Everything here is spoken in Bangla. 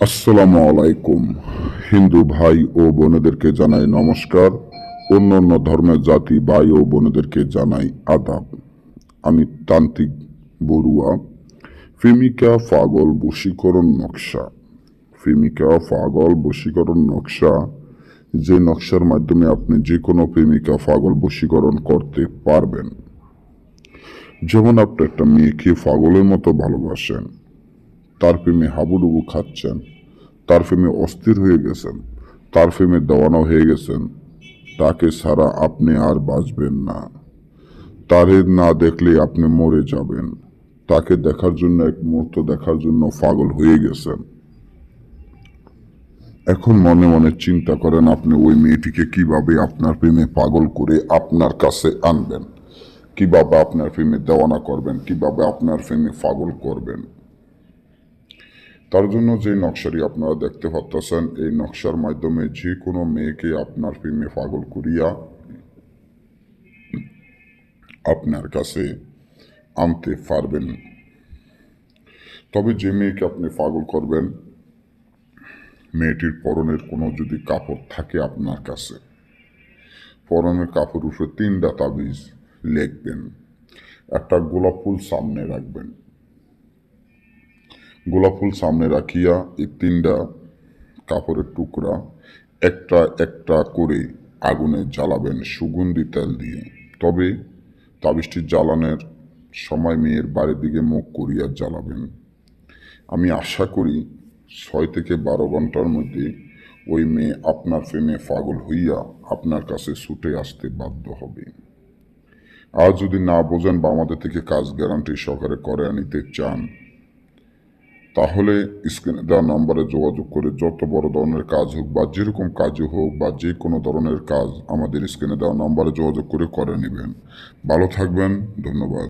আসসালামু আলাইকুম। হিন্দু ভাই ও বোনেদেরকে জানাই নমস্কার। অন্য অন্য ধর্মের জাতি, ভাই ও বোনেদেরকে জানাই আদাব। আমি তান্ত্রিক বড়ুয়া। ফিমিকা পাগল বশীকরণ নকশা। ফিমিকা পাগল বশীকরণ নকশা। যে নকশার মাধ্যমে আপনি যে কোনো প্রেমিকা পাগল বশীকরণ করতে পারবেন। যেমন আপনি একটা মেয়েকে পাগলের মতো ভালোবাসেন তার প্রেমে হাবুডুবু খাচ্ছেন তার প্রেমে অস্থির হয়ে গেছেন তার প্রেমে দেওয়ানো হয়ে গেছেন। তাকে ছাড়া আপনি আর বাঁচবেন না। তারে না দেখলে আপনি মরে যাবেন। তাকে দেখার জন্য, এক মুহূর্ত দেখার জন্য পাগল হয়ে গেছেন। এখন মনে মনে চিন্তা করেন, আপনি ওই মেয়েটিকে কীভাবে আপনার প্রেমে পাগল করে আপনার কাছে আনবেন? কীভাবে আপনার প্রেমে দেওয়ানা করবেন? কীভাবে আপনার প্রেমে পাগল করবেন? তার জন্য যে নকশাটি আপনারা দেখতে পাচ্ছেন এই নকশার মাধ্যমে যে কোনো মেয়েকে আপনার প্রেমে পাগল করিয়া আপনার কাছে আনতে পারবেন। তবে যে মেয়েকে আপনি পাগল করবেন, মেয়েটির পরনের কোনো যদি কাপড় থাকে আপনার কাছে, পরনের কাপড় উপরে তিনটা তাবিজ লিখবেন, একটা গোলাপ ফুল সামনে রাখবেন। গোলাপ ফুল সামনে রাখিয়া এই তিনটা কাপড়ের টুকরা একটা একটা করে আগুনে জ্বালাবেন সুগন্ধি তেল দিয়ে। তবে তাবিজটি জ্বালানোর সময় মেয়ের বাড়ির দিকে মুখ করিয়া জ্বালাবেন। আমি আশা করি ছয় থেকে বারো ঘণ্টার মধ্যে ওই মেয়ে আপনার প্রেমে পাগল হইয়া আপনার কাছে ছুটে আসতে বাধ্য হবে। আর যদি না বোঝেন বা আমাদের থেকে কাজ গ্যারান্টি সহকারে করে আনিতে চান তাহলে স্ক্রিনে দেওয়া নাম্বারে যোগাযোগ করে যত বড় ধরনের কাজ হোক বা যেরকম কাজই হোক বা যে কোনো ধরনের কাজ আমাদের স্ক্রিনে দেওয়া নাম্বারে যোগাযোগ করে করে নেবেন। ভালো থাকবেন, ধন্যবাদ।